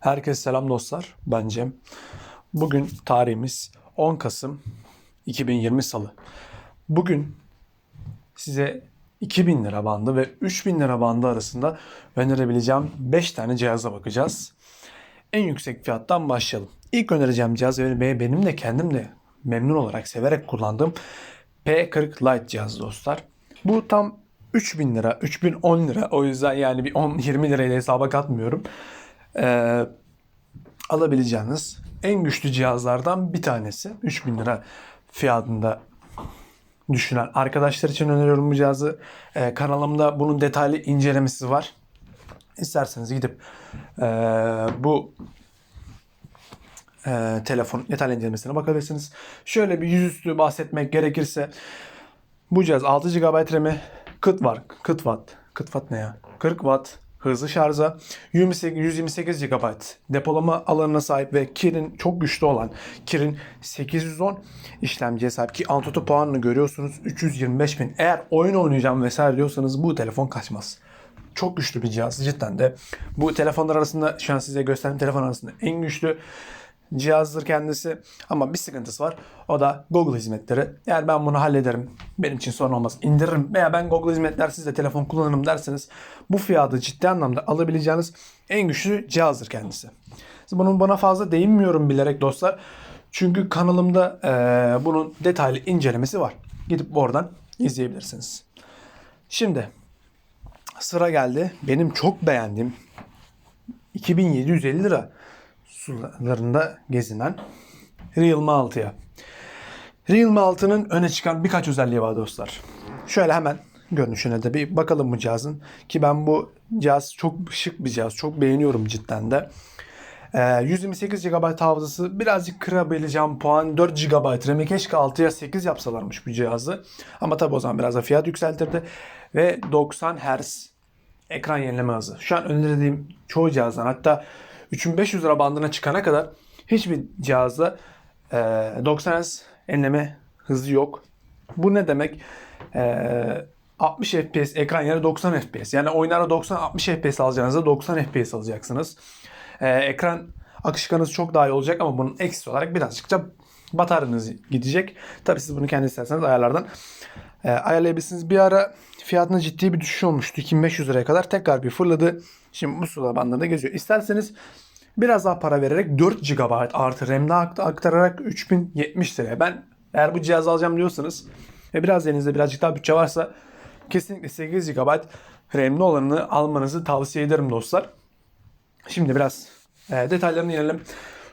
Herkese selam dostlar. Ben Cem. Bugün tarihimiz 10 Kasım 2020 Salı. Bugün size 2000 lira bandı ve 3000 lira bandı arasında önerebileceğim 5 tane cihaza bakacağız. En yüksek fiyattan başlayalım. İlk önereceğim cihaz ve benim de kendim de memnun olarak severek kullandığım P40 Lite cihaz dostlar. Bu tam 3000 lira, 3010 lira. O yüzden yani bir 10-20 lirayla hesaba katmıyorum. Ee, alabileceğiniz en güçlü cihazlardan bir tanesi. 3000 lira fiyatında düşünen arkadaşlar için öneriyorum bu cihazı. Ee, kanalımda bunun detaylı incelemesi var. İsterseniz gidip ee, bu e, telefon detaylı incelemesine bakabilirsiniz. Şöyle bir yüzüstü bahsetmek gerekirse bu cihaz 6 GB RAM'i, kıt var. Kıt watt. Kıt watt ne ya? 40 watt hızlı şarja, 128, 128 GB depolama alanına sahip ve Kirin çok güçlü olan Kirin 810 işlemciye sahip ki Antutu puanını görüyorsunuz 325 bin. Eğer oyun oynayacağım vesaire diyorsanız bu telefon kaçmaz. Çok güçlü bir cihaz cidden de. Bu telefonlar arasında şu an size gösterdiğim telefon arasında en güçlü cihazdır kendisi. Ama bir sıkıntısı var. O da Google hizmetleri. Eğer ben bunu hallederim. Benim için sorun olmaz. indiririm veya ben Google hizmetlersiz de telefon kullanırım derseniz bu fiyatı ciddi anlamda alabileceğiniz en güçlü cihazdır kendisi. Bunun bana fazla değinmiyorum bilerek dostlar. Çünkü kanalımda eee, bunun detaylı incelemesi var. Gidip oradan izleyebilirsiniz. Şimdi sıra geldi. Benim çok beğendiğim 2750 lira sularında gezinen Realme 6'ya. Realme 6'nın öne çıkan birkaç özelliği var dostlar. Şöyle hemen görünüşüne de bir bakalım bu cihazın. Ki ben bu cihaz çok şık bir cihaz. Çok beğeniyorum cidden de. Ee, 128 GB hafızası birazcık kırabileceğim puan 4 GB RAM'i keşke 6'ya 8 yapsalarmış bu cihazı. Ama tabi o zaman biraz da fiyat yükseltirdi. Ve 90 Hz ekran yenileme hızı. Şu an önerdiğim çoğu cihazdan hatta 3500 lira bandına çıkana kadar hiçbir cihazda e, 90 Hz yenileme hızı yok. Bu ne demek? E, 60 FPS ekran yerine 90 FPS. Yani oyunlarda 90-60 FPS alacağınızda 90 FPS alacaksınız. E, ekran akışkanız çok daha iyi olacak ama bunun eksi olarak birazcık da bataryanız gidecek. Tabii siz bunu kendi isterseniz ayarlardan e, ayarlayabilirsiniz. Bir ara fiyatına ciddi bir düşüş olmuştu. 2500 liraya kadar tekrar bir fırladı. Şimdi bu sıra bandında geziyor. İsterseniz biraz daha para vererek 4 GB artı RAM'de aktararak 3070 liraya. Ben eğer bu cihazı alacağım diyorsanız ve biraz elinizde birazcık daha bütçe varsa kesinlikle 8 GB RAM'li olanını almanızı tavsiye ederim dostlar. Şimdi biraz e, detaylarına inelim.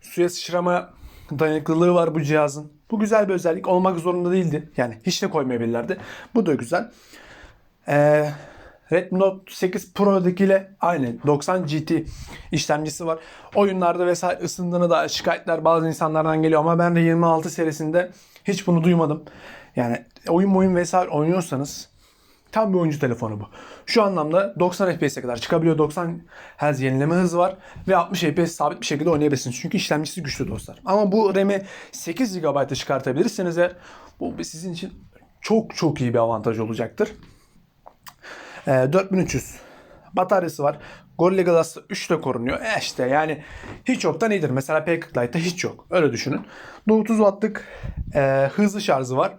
Suya sıçrama dayanıklılığı var bu cihazın. Bu güzel bir özellik. Olmak zorunda değildi. Yani hiç de koymayabilirlerdi. Bu da güzel. Ee, Redmi Note 8 Pro'dakiyle aynı 90 GT işlemcisi var. Oyunlarda vesaire ısındığını da şikayetler bazı insanlardan geliyor ama ben de 26 serisinde hiç bunu duymadım. Yani oyun oyun vesaire oynuyorsanız tam bir oyuncu telefonu bu. Şu anlamda 90 FPS'e kadar çıkabiliyor. 90 Hz yenileme hızı var ve 60 FPS sabit bir şekilde oynayabilirsiniz. Çünkü işlemcisi güçlü dostlar. Ama bu RAM'i 8 GB'a çıkartabilirseniz eğer bu sizin için çok çok iyi bir avantaj olacaktır. E, 4300 bataryası var. Gorilla Glass'ta 3 de korunuyor. E işte yani hiç yoktan iyidir. Mesela P40 Lite'da hiç yok. Öyle düşünün. 900 wattlık e, hızlı şarjı var.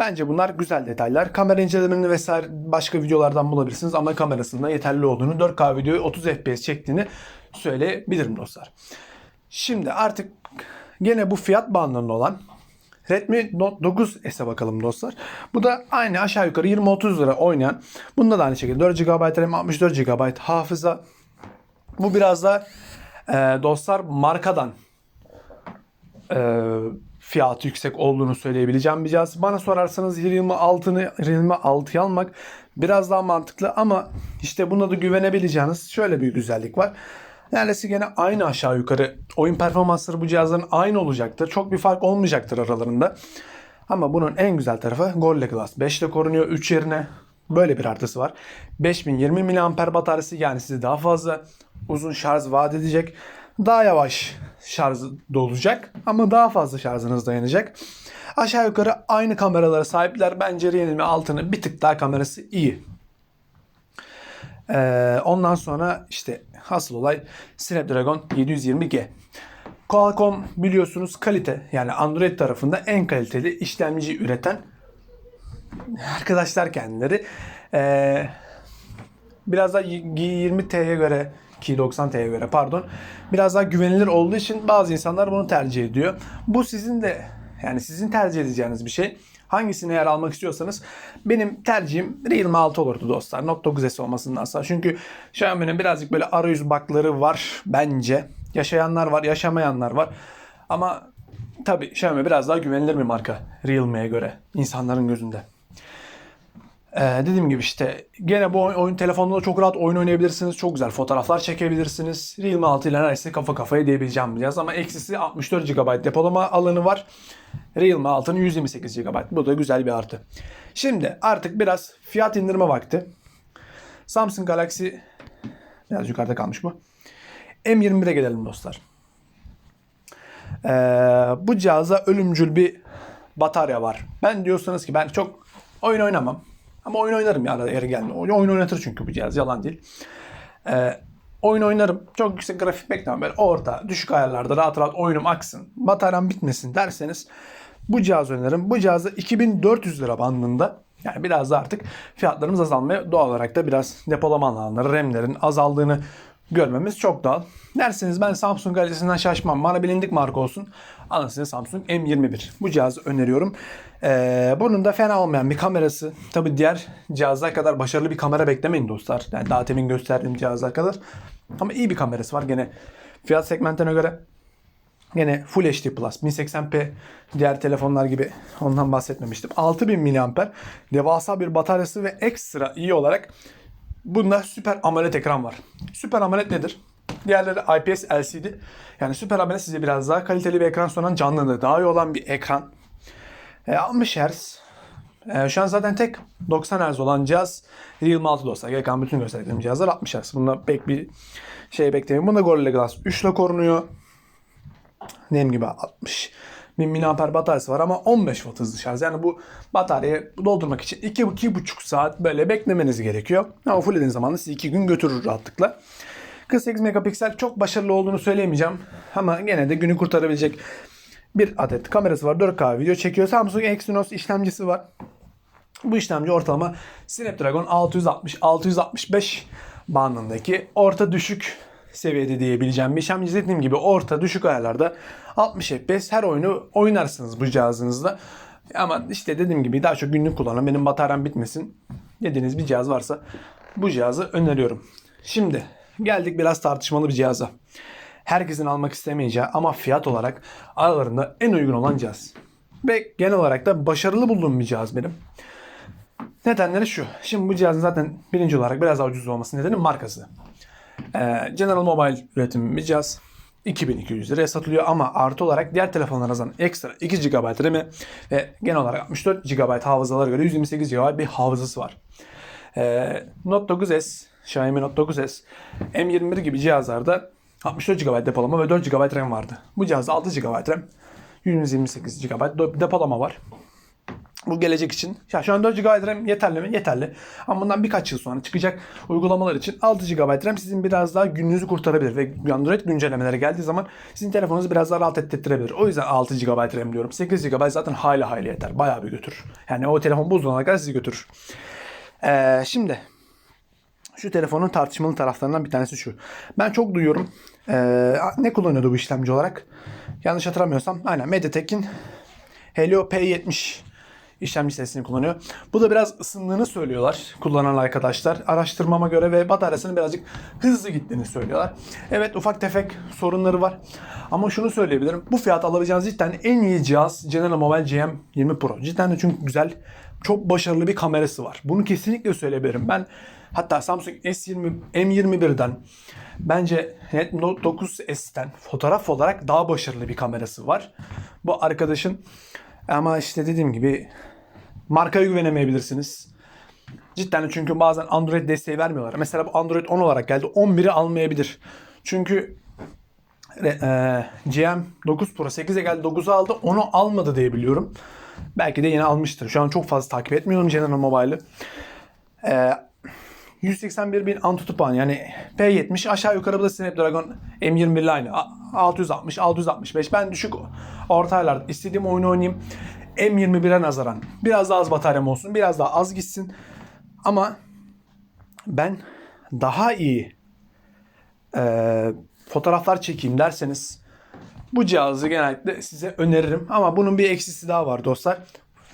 Bence bunlar güzel detaylar. Kamera incelemelerini vesaire başka videolardan bulabilirsiniz ama kamerasının yeterli olduğunu 4K videoyu 30 FPS çektiğini söyleyebilirim dostlar. Şimdi artık gene bu fiyat bandında olan Redmi Note 9S'e bakalım dostlar. Bu da aynı aşağı yukarı 20-30 lira oynayan. Bunda da aynı şekilde 4 GB RAM 64 GB hafıza. Bu biraz da e, dostlar markadan e, fiyatı yüksek olduğunu söyleyebileceğim bir cihaz. Bana sorarsanız Realme 6'nı Realme 6'yı almak biraz daha mantıklı ama işte buna da güvenebileceğiniz şöyle bir güzellik var. Neredeyse gene aynı aşağı yukarı oyun performansları bu cihazların aynı olacaktır. Çok bir fark olmayacaktır aralarında. Ama bunun en güzel tarafı Gorilla Glass 5 ile korunuyor 3 yerine. Böyle bir artısı var. 5020 mAh bataryası yani size daha fazla uzun şarj vaat edecek. Daha yavaş şarj dolacak ama daha fazla şarjınız dayanacak. Aşağı yukarı aynı kameralara sahipler. Bence Realme 6'nın bir tık daha kamerası iyi. Ee, ondan sonra işte asıl olay Snapdragon 720G. Qualcomm biliyorsunuz kalite yani Android tarafında en kaliteli işlemci üreten arkadaşlar kendileri. Ee, biraz da 20T'ye göre ki 90T'ye göre pardon biraz daha güvenilir olduğu için bazı insanlar bunu tercih ediyor. Bu sizin de yani sizin tercih edeceğiniz bir şey. Hangisini eğer almak istiyorsanız benim tercihim Realme 6 olurdu dostlar. Note 9S olmasındansa. Çünkü Xiaomi'nin birazcık böyle arayüz bakları var bence. Yaşayanlar var, yaşamayanlar var. Ama tabii Xiaomi biraz daha güvenilir bir marka Realme'ye göre insanların gözünde. Ee, dediğim gibi işte gene bu oyun, oyun telefonda da çok rahat oyun oynayabilirsiniz. Çok güzel fotoğraflar çekebilirsiniz. Realme 6 ile neredeyse kafa kafaya diyebileceğim bir cihaz ama eksisi 64 GB depolama alanı var. Realme 6'nın 128 GB. Bu da güzel bir artı. Şimdi artık biraz fiyat indirme vakti. Samsung Galaxy biraz yukarıda kalmış bu. M21'e gelelim dostlar. Ee, bu cihaza ölümcül bir batarya var. Ben diyorsanız ki ben çok oyun oynamam. Ama oyun oynarım ya arada geldi. Oyun oynatır çünkü bu cihaz yalan değil. Ee, oyun oynarım. Çok yüksek grafik beklemem. Böyle orta, düşük ayarlarda rahat rahat oyunum aksın. Bataryam bitmesin derseniz bu cihaz öneririm. Bu cihazda 2400 lira bandında yani biraz da artık fiyatlarımız azalmaya doğal olarak da biraz depolama alanları, RAM'lerin azaldığını görmemiz çok doğal. Derseniz ben Samsung Galaxy'sinden şaşmam. Bana bilindik marka olsun. Alın size Samsung M21. Bu cihazı öneriyorum. Ee, bunun da fena olmayan bir kamerası. Tabi diğer cihazlar kadar başarılı bir kamera beklemeyin dostlar. Yani daha temin gösterdiğim cihazlar kadar. Ama iyi bir kamerası var. Gene fiyat segmentine göre Gene Full HD Plus 1080p diğer telefonlar gibi ondan bahsetmemiştim. 6000 mAh devasa bir bataryası ve ekstra iyi olarak bunda Super AMOLED ekran var. Super AMOLED nedir? Diğerleri IPS LCD. Yani Super AMOLED size biraz daha kaliteli bir ekran sunan canlılığı daha iyi olan bir ekran. E, 60 Hz. E, şu an zaten tek 90 Hz olan cihaz Realme 6 dostlar. Kalan bütün gösterdiğim cihazlar 60 Hz. Bunda pek bir şey beklemeyin. Bunda Gorilla Glass 3 ile korunuyor. Dediğim gibi 60 bin mAh bataryası var ama 15 watt hızlı şarj. Yani bu bataryayı doldurmak için 2-2,5 saat böyle beklemeniz gerekiyor. Ama full dediğiniz zaman da sizi 2 gün götürür rahatlıkla. 48 megapiksel çok başarılı olduğunu söyleyemeyeceğim. Ama gene de günü kurtarabilecek bir adet kamerası var. 4K video çekiyor. Samsung Exynos işlemcisi var. Bu işlemci ortalama Snapdragon 660-665 bandındaki orta düşük seviyede diyebileceğim bir işlemci. Dediğim gibi orta düşük ayarlarda 60 FPS her oyunu oynarsınız bu cihazınızda. Ama işte dediğim gibi daha çok günlük kullanan benim bataryam bitmesin dediğiniz bir cihaz varsa bu cihazı öneriyorum. Şimdi geldik biraz tartışmalı bir cihaza. Herkesin almak istemeyeceği ama fiyat olarak aralarında en uygun olan cihaz. Ve genel olarak da başarılı bulduğum bir cihaz benim. Nedenleri şu. Şimdi bu cihazın zaten birinci olarak biraz daha ucuz olması nedeni markası. Ee, General Mobile üretimi bir cihaz. 2200 liraya satılıyor ama artı olarak diğer telefonlara nazaran ekstra 2 GB RAM'i ve genel olarak 64 GB hafızalara göre 128 GB bir hafızası var. Ee, Note 9S, Xiaomi Note 9S, M21 gibi cihazlarda 64 GB depolama ve 4 GB RAM vardı. Bu cihazda 6 GB RAM, 128 GB depolama var. Bu gelecek için. Ya şu an 4 GB RAM yeterli mi? Yeterli. Ama bundan birkaç yıl sonra çıkacak uygulamalar için 6 GB RAM sizin biraz daha gününüzü kurtarabilir ve Android güncellemeleri geldiği zaman sizin telefonunuzu biraz daha rahat ettirebilir. O yüzden 6 GB RAM diyorum. 8 GB zaten hayli hayli yeter. Bayağı bir götürür. Yani o telefon bozulana kadar sizi götürür. Ee, şimdi şu telefonun tartışmalı taraflarından bir tanesi şu. Ben çok duyuyorum. Ee, ne kullanıyordu bu işlemci olarak? Yanlış hatırlamıyorsam. Aynen Mediatek'in Helio P70 işlemci sesini kullanıyor. Bu da biraz ısındığını söylüyorlar kullanan arkadaşlar. Araştırmama göre ve bataryasının birazcık hızlı gittiğini söylüyorlar. Evet ufak tefek sorunları var. Ama şunu söyleyebilirim. Bu fiyat alabileceğiniz cidden en iyi cihaz General Mobile GM20 Pro. Cidden de çünkü güzel, çok başarılı bir kamerası var. Bunu kesinlikle söyleyebilirim. Ben hatta Samsung S20 M21'den bence Note 9S'ten fotoğraf olarak daha başarılı bir kamerası var. Bu arkadaşın ama işte dediğim gibi markaya güvenemeyebilirsiniz. Cidden çünkü bazen Android desteği vermiyorlar. Mesela bu Android 10 olarak geldi. 11'i almayabilir. Çünkü e, GM 9 Pro 8'e geldi 9'u aldı. Onu almadı diye biliyorum. Belki de yeni almıştır. Şu an çok fazla takip etmiyorum General Mobile'ı. E, 181 bin Antutu puan yani P70 aşağı yukarı bu da Snapdragon M21 ile aynı. A- 660, 665 ben düşük orta ayarlarda istediğim oyunu oynayayım. M21'e nazaran biraz daha az bataryam olsun biraz daha az gitsin ama ben daha iyi e, fotoğraflar çekeyim derseniz bu cihazı genellikle size öneririm. Ama bunun bir eksisi daha var dostlar.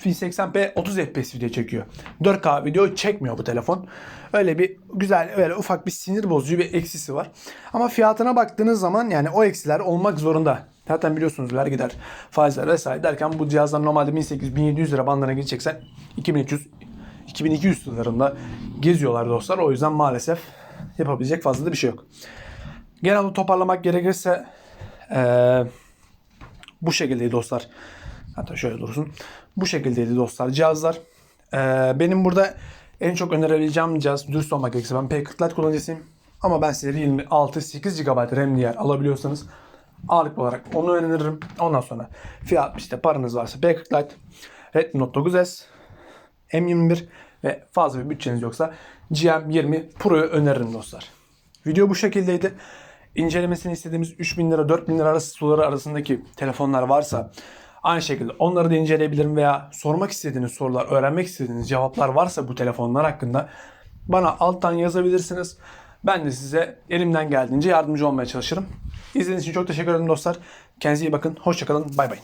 1080p 30 fps video çekiyor. 4K video çekmiyor bu telefon. Öyle bir güzel öyle ufak bir sinir bozucu bir eksisi var. Ama fiyatına baktığınız zaman yani o eksiler olmak zorunda. Zaten biliyorsunuz vergiler, faizler vesaire derken bu cihazlar normalde 1800-1700 lira bandına gideceksen 2300 2200 sınırında geziyorlar dostlar. O yüzden maalesef yapabilecek fazla da bir şey yok. Genelde toparlamak gerekirse eee, bu şekildeydi dostlar. Hatta şöyle dursun. Bu şekildeydi dostlar cihazlar. Eee, benim burada en çok önerebileceğim cihaz dürüst olmak gerekirse ben P40 Lite kullanıcısıyım. Ama ben size Realme 6 8 GB RAM'li yer alabiliyorsanız ağırlıklı olarak onu öneririm. Ondan sonra fiyat işte paranız varsa P40 Lite, Redmi Note 9S, M21 ve fazla bir bütçeniz yoksa GM20 Pro'yu öneririm dostlar. Video bu şekildeydi. İncelemesini istediğimiz 3000 lira 4000 lira arası suları arasındaki telefonlar varsa aynı şekilde onları da inceleyebilirim veya sormak istediğiniz sorular, öğrenmek istediğiniz cevaplar varsa bu telefonlar hakkında bana alttan yazabilirsiniz. Ben de size elimden geldiğince yardımcı olmaya çalışırım. İzlediğiniz için çok teşekkür ederim dostlar. Kendinize iyi bakın. Hoşçakalın. Bay bay.